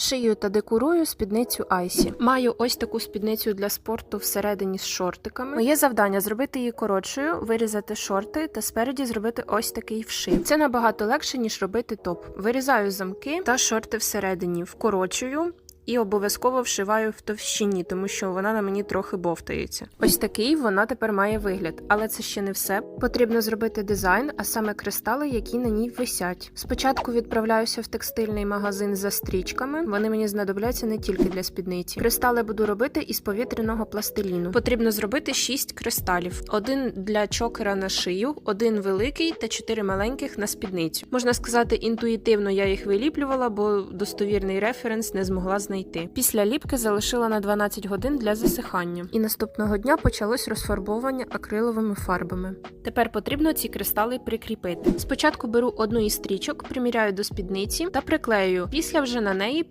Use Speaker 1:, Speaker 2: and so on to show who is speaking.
Speaker 1: Шию та декорую спідницю Айсі. Маю ось таку спідницю для спорту всередині з шортиками. Моє завдання зробити її коротшою, вирізати шорти та спереді зробити ось такий вшив. Це набагато легше ніж робити топ. Вирізаю замки та шорти всередині, вкорочую. І обов'язково вшиваю в товщині, тому що вона на мені трохи бовтається. Ось такий вона тепер має вигляд, але це ще не все. Потрібно зробити дизайн, а саме кристали, які на ній висять. Спочатку відправляюся в текстильний магазин за стрічками. Вони мені знадобляться не тільки для спідниці. Кристали буду робити із повітряного пластиліну. Потрібно зробити 6 кристалів: один для чокера на шию, один великий та чотири маленьких на спідницю. Можна сказати, інтуїтивно я їх виліплювала, бо достовірний референс не змогла знайти. Після ліпки залишила на 12 годин для засихання, і наступного дня почалось розфарбовування акриловими фарбами. Тепер потрібно ці кристали прикріпити. Спочатку беру одну із стрічок, приміряю до спідниці та приклею. Після вже на неї приклею